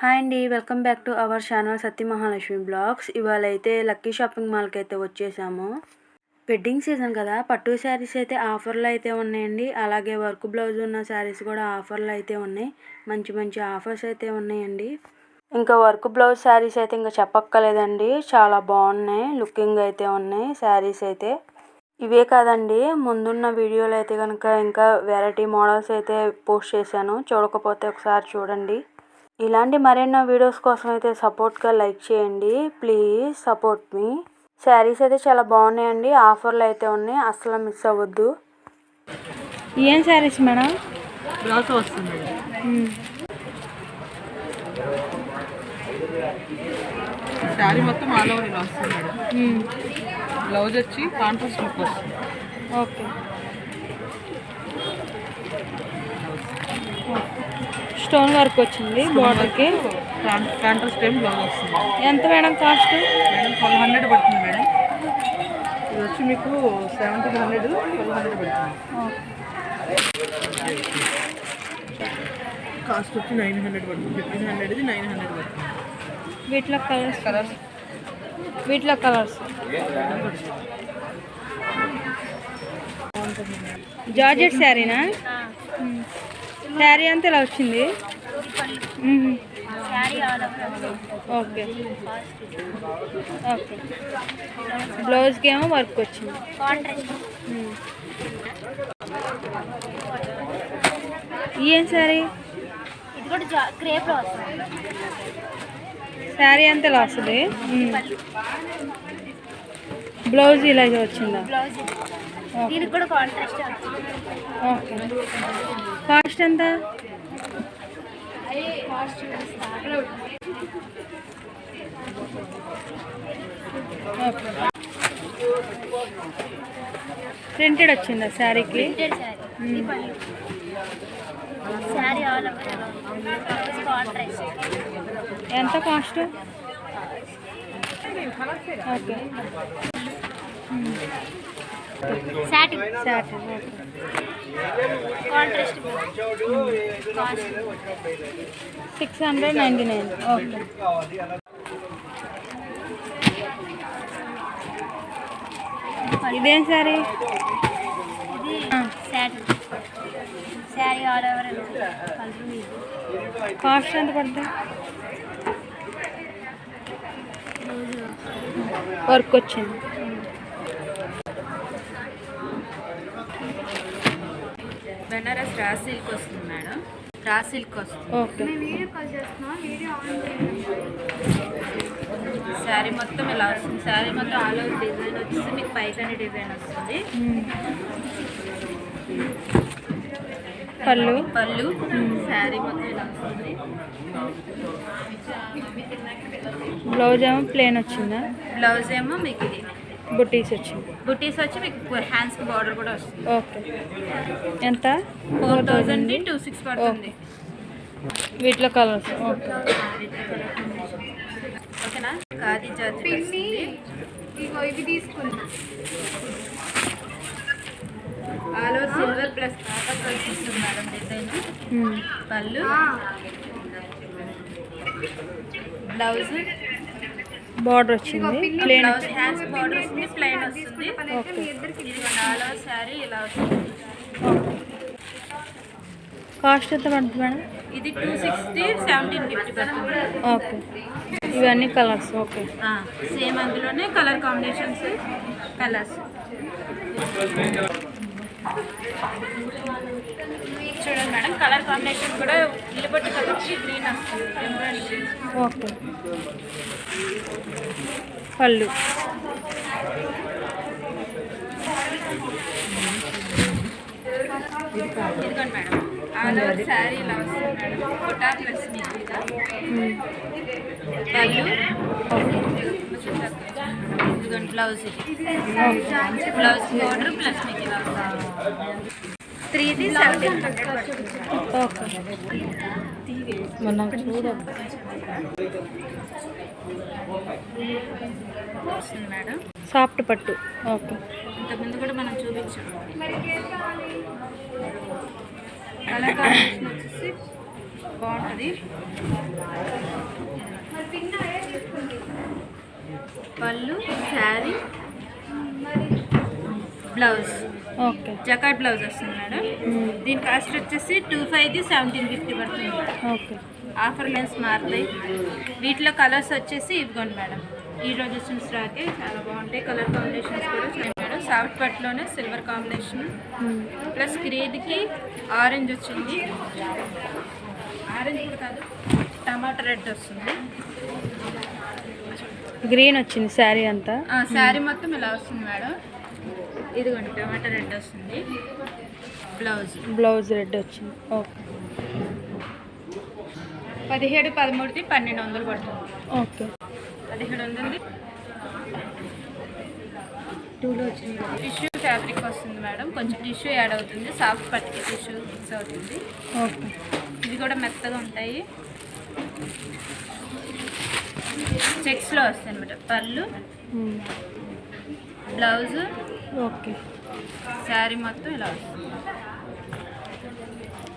Hi అండి welcome back to our channel Satya Mahalakshmi blogs. ఇవాళ అయితే లక్కీ షాపింగ్ మాల్కి అయితే వచ్చేసాము. వెడ్డింగ్ సీజన్ కదా పట్టు శారీస్ అయితే ఆఫర్లు అయితే ఉన్నాయండి. అలాగే వర్క్ బ్లౌజ్ ఉన్న శారీస్ కూడా ఆఫర్లు అయితే ఉన్నాయి. మంచి మంచి ఆఫర్స్ అయితే ఉన్నాయండి. ఇంకా వర్క్ బ్లౌజ్ శారీస్ అయితే ఇంకా చెప్పక్కర్లేదండి. చాలా బాగున్నాయి లుకింగ్ అయితే ఉన్నాయి శారీస్ అయితే. ఇవే కాదండి ముందున్న వీడియోలు అయితే కనుక ఇంకా వెరైటీ మోడల్స్ అయితే పోస్ట్ చేశాను. చూడకపోతే ఒకసారి చూడండి. ఇలాంటి మరెన్నో వీడియోస్ కోసం అయితే సపోర్ట్గా లైక్ చేయండి. ప్లీజ్ సపోర్ట్ మీ. శారీస్ అయితే చాలా బాగున్నాయండి. ఆఫర్లు అయితే ఉన్నాయి. అస్సలు మిస్ అవ్వద్దు. ఏం శారీస్ మేడం? బ్లౌజ్ వస్తుంది శారీ మొత్తం ఆల్ ఓవర్ ఇలా వస్తుంది మేడం. బ్లౌజ్ వచ్చి కాంట్రాస్ట్ లుక్ వస్తుంది. ఓకే. స్టోన్ వర్క్ వచ్చింది బార్డర్కి. బ్లౌజ్ వస్తుంది. ఎంత madam cost? Madam twelve hundred పడుతుంది మేడం. ఇది వచ్చి మీకు సెవెంటీన్ హండ్రెడ్ ట్వెల్వ్ హండ్రెడ్ పడుతుంది. కాస్ట్ వచ్చి నైన్ హండ్రెడ్ పడుతుంది. ఫిఫ్టీన్ హండ్రెడ్ ఇది నైన్ హండ్రెడ్ పడుతుంది. వీటిలో కలర్స్? కలర్స్. వీటిలో కలర్స్. జార్జెట్ శారీనా? శారీ అంతా ఇలా వచ్చింది. ఓకే. ఓకే. బ్లౌజ్కి ఏమో వర్క్ వచ్చింది. ఏం శారీ? శారీ అంతా ఇలా వస్తుంది. బ్లౌజ్ ఇలా వచ్చిందా? బ్లౌజ్ ఇది. దీనికి కూడా కాంట్రాస్ట్ వచ్చింది ఓకే. కాస్ట్ ఎంత? ప్రింటెడ్ వచ్చిందా శారీకి? కాంట్రాస్ట్ ఎంత cost? Okay six hundred ninety nine okay ఇదేం satin sari all over cost ఎంత పడుతుంది? వర్క్ వచ్చింది. బెనారస్ రా సిల్క్ వస్తుంది మేడం. రా సిల్క్ వస్తుంది. ఓకే. శారీ మొత్తం ఇలా వస్తుంది. శారీ మొత్తం ఆల్ ఓవర్ డిజైన్ వచ్చేసి మీకు పైకని డిజైన్ వస్తుంది. పళ్ళు. పళ్ళు. శారీ మొత్తం ఇలా వస్తుంది. బ్లౌజ్ ఏమో ప్లేన్ వచ్చిందా? బ్లౌజ్ ఏమో మీకు ఇది. బుటీస్ వచ్చింది బుటీస్ వచ్చి మీకు హ్యాండ్స్కి బార్డర్ కూడా వస్తుంది. ఓకే. ఎంత? ఫోర్ థౌజండ్ టూ సిక్స్ పడుతుంది. వీటిలో కలర్స్. ఓకే. ఓకేనా? ఖాదీ జాతి వస్తుంది. All over silver plus copper వస్తుంది మేడం డిజైన్. పళ్ళు. బ్లౌజ్. బార్డర్ వచ్చింది. ప్లేన్ బ్లౌజ్ హ్యాండ్స్ బార్డర్ వస్తుంది ప్లెయిన్ వస్తుంది. శారీ ఇలా వస్తుంది. కాస్ట్ ఎంత పడుతుంది మేడం? ఇది టూ సిక్స్టీ సెవెంటీన్ ఫిఫ్టీ పడుతుంది. ఓకే. ఇవన్నీ కలర్స్ ఓకే. సేమ్ అందులోనే కలర్ కాంబినేషన్స్ కలర్స్. చూడండి మేడం కలర్ కాంబినేషన్ కూడా ఇల్లుబట్టి కలర్ వచ్చి గ్రీన్ వస్తుంది ఓకే. పళ్ళు. ఇదిగోండి మేడం. ఆల్ ఓవర్ శారీ ఇలా వస్తుంది మేడం. కొటా ప్లస్ మీకు ఇదిగోండి బ్లౌజ్ ఇది. బ్లౌజ్ బోర్డర్ ప్లస్ మీకు ఇలా త్రీది సెవెంటీన్ హండ్రెడ్ పడుతుంది ఓకే మొన్న చూడ వస్తుంది మేడం. సాఫ్ట్ పట్టు. ఓకే. ఇంతకుముందు కూడా మనం చూపించాం. కలకాలం వచ్చేసి బాగుంటుంది. పళ్ళు sari blouse. Okay. Jacquard blouse వస్తుంది మేడం. దీని కాస్ట్ వచ్చేసి టూ ఫైవ్ది సెవెంటీన్ ఫిఫ్టీ పడుతుంది. ఓకే. ఆఫర్ లెన్స్ మారుతాయి. వీటిలో కలర్స్ వచ్చేసి ఇవ్వండి మేడం. ఈ రోజు వచ్చిన స్టాకే చాలా బాగుంటాయి. కలర్ కాంబినేషన్స్ కూడా సాఫ్ట్ పట్టులోనే సిల్వర్ కాంబినేషన్. ప్లస్ గ్రీన్కి ఆరెంజ్ వచ్చింది. ఆరెంజ్ కూడా కాదు టమాటా రెడ్ వస్తుంది. గ్రీన్ వచ్చింది శారీ అంతా? శారీ మొత్తం ఇలా వస్తుంది మేడం. ఇదిగోండి టమాటా రెడ్ వస్తుంది. బ్లౌజ్. బ్లౌజ్ రెడ్ వచ్చింది. ఓకే. పదిహేడు పదమూడుది పన్నెండు వందలు పడుతుంది. ఓకే. పదిహేడు వందలది టూలో వచ్చింది టిష్యూ ఫ్యాబ్రిక్ వస్తుంది మేడం. కొంచెం టిష్యూ యాడ్ అవుతుంది. సాఫ్ట్ పట్టుకి టిష్యూ మిక్స్ అవుతుంది. ఓకే. ఇవి కూడా మెత్తగా ఉంటాయి. చెక్స్లో వస్తాయి అనమాట పళ్ళు. Blouse okay. శారీ మొత్తం ఇలా వస్తుంది.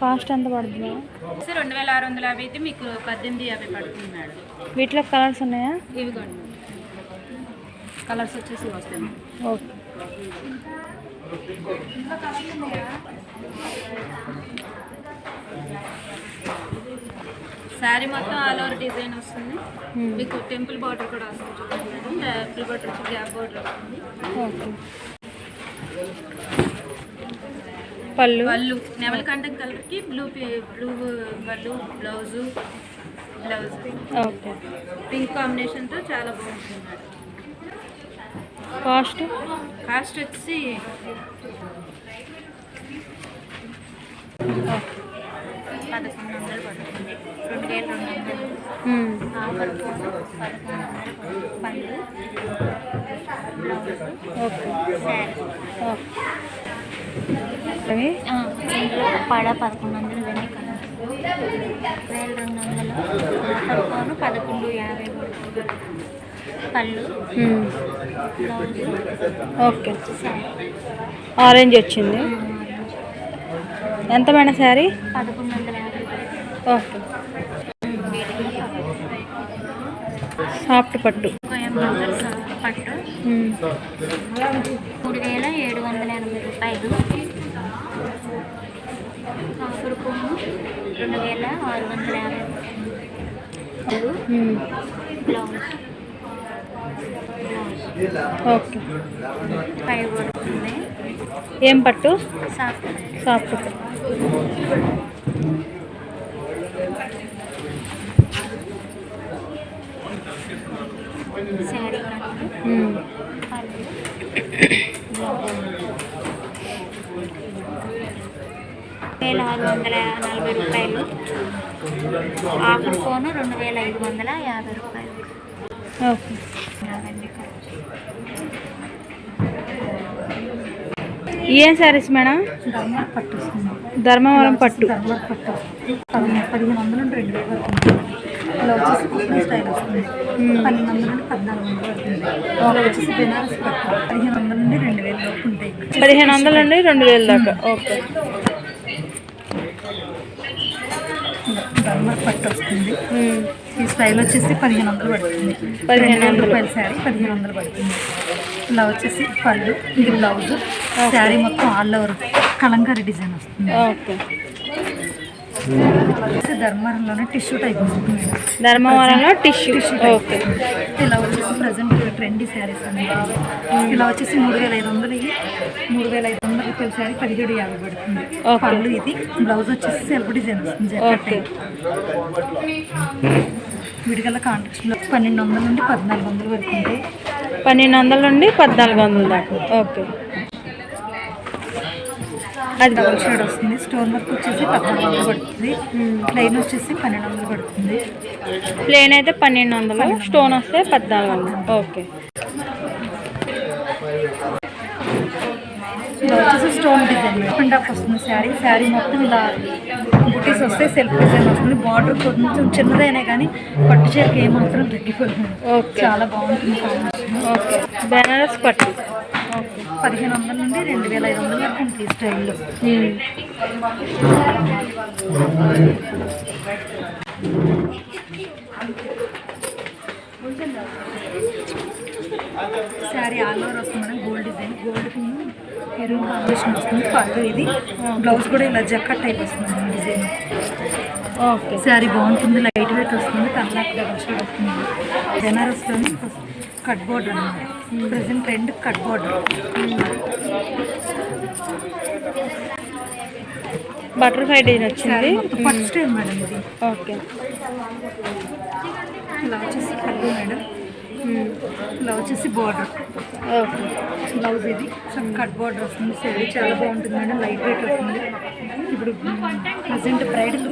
కాస్ట్ ఎంత పడుతుందా? సో రెండు వేల ఆరు వందల యాభై అయితే మీకు పద్దెనిమిది యాభై పడుతుంది మేడం. వీటిలో కలర్స్ ఉన్నాయా? ఇవి కొన్ని కలర్స్ వచ్చేసి వస్తాయి. ఓకే. శారీ మొత్తం ఆల్ ఓవర్ డిజైన్ వస్తుంది. మ్మ్. మీకు టెంపుల్ బార్డర్ కూడా వస్తుంది చూడండి. టెంపుల్ బార్డర్ వచ్చి గ్యాప్ బార్డర్ వస్తుంది. పళ్ళు? పళ్ళు. నెమలకంఠం కలర్కి బ్లూ బ్లూ పళ్ళు బ్లౌజు బ్లౌజ్ పింక్ కాంబినేషన్తో చాలా బాగుంటుంది. కాస్ట్ కాస్ట్ వచ్చి పదకొండు వందలు పడుతుంది రెండు వేల రెండు వందలు పదకొండు వందలు బ్లౌజ్ ఓకే పడ పదకొండు వందలు వేల రెండు వందలు పదకొండు పదకొండు యాభై. పళ్ళు. ఓకే. ఆరెంజ్ వచ్చింది. ఎంత మేడం శారీ. ఓకే. సాఫ్ట్ పట్టు. పట్టు. మూడు వేల ఏడు వందల ఎనభై రూపాయలు. కాపుడు పువ్వు రెండు వేల ఆరు వందల యాభై బ్లౌజ్. ఓకే. ఏం పట్టు? సాఫ్ట్. వేల ఆరు వందల నలభై రూపాయలు ఆఫర్ ఫోను రెండు వేల ఐదు వందల యాభై రూపాయలు. ఓకే. ఏం శారీస్ మేడం? ధర్మవరం పట్టు పదిహేను వందల నుండి రెండు వేల వరకు ఉంటుంది పట్టు వస్తుంది. ఈ స్టైల్ వచ్చేసి పదిహేను వందలు పడుతుంది. పదిహేను వందలు. రూపాయల శారీ పదిహేను వందలు పడుతుంది. ఇలా వచ్చేసి పళ్ళు ఇది బ్లౌజ్. శారీ మొత్తం ఆల్ ఓవర్ కలంకారీ డిజైన్ వస్తుంది. ఓకే. ధర్మవరంలోనే టిష్యూ టైప్ వస్తుంది. ధర్మవరంలో టిష్యూ ఓకే ఇలా వచ్చేసి ప్రజెంట్ ట్రెండీ శారీస్ అండి. ఇలా వచ్చేసి మూడు వేల ఐదు వందలు ఇవి. మూడు వేల ఐదు వందల రూపాయల శారీ పదిహేడు యాభై పడుతుంది. ఓకే. పళ్ళు ఇది. బ్లౌజ్ వచ్చేసి సెల్ఫ్ డిజైన్ వస్తుంది. ఓకే వీటికల్లా కాంట్రాక్ట్లో పన్నెండు వందల నుండి పద్నాలుగు వందల వరకు ఉంటాయి. పన్నెండు వందల నుండి పద్నాలుగు వందల దాకా. ఓకే అది డబుల్ షేడ్ వస్తుంది. స్టోన్ వర్క్ వచ్చేసి పద్నాలుగు వందలు పడుతుంది. ప్లెయిన్ వచ్చేసి పన్నెండు వందలు పడుతుంది. ప్లేన్ అయితే పన్నెండు వందలు స్టోన్ వస్తే పద్నాలుగు వందలు. ఓకే. ఇలా వచ్చేసి స్టోన్ డిజైన్. పిండ్ అప్ వస్తుంది శారీ. శారీ మొత్తం ఇలా బుటీస్ వస్తే సెల్ఫ్ డిజైన్ వస్తుంది. బార్డర్ కొంచెం చిన్నదైనా కానీ పట్టు చీరకి ఏమాత్రం తగ్గిపోతుంది ఓకే. చాలా బాగుంటుంది ఓకే. బెనారస్ పట్టు. పదిహేను వందల నుండి రెండు వేల ఐదు వందల వరకు ఉంటుంది స్టైల్లో. శారీ ఆల్ ఓవర్ వస్తుంది madam gold design. Gold maroon combination వస్తుంది. పళ్ళు ఇది. బ్లౌజ్ కూడా ఇలా జక్క టైప్ వస్తుంది డిజైన్. ఓకే. శారీ బాగుంటుంది లైట్ వెయిట్ వస్తుంది కల్లాక్ డబల్ షేడ్ వస్తుంది. బెనారస్లోని cut border present trend cut border butterfly design వచ్చింది. ఫస్ట్ టైం మేడం ఇది. ఓకే ఇలా వచ్చేసి పళ్ళు మేడం ఇలా వచ్చేసి బార్డర్ ఓకే బ్లౌజ్ ఇది. చాలా కట్ బార్డర్ వస్తుంది శారీ చాలా బాగుంటుంది మేడం లైట్ వెయిట్ వస్తుంది. ఇప్పుడు ప్రజెంట్ బ్రైడల్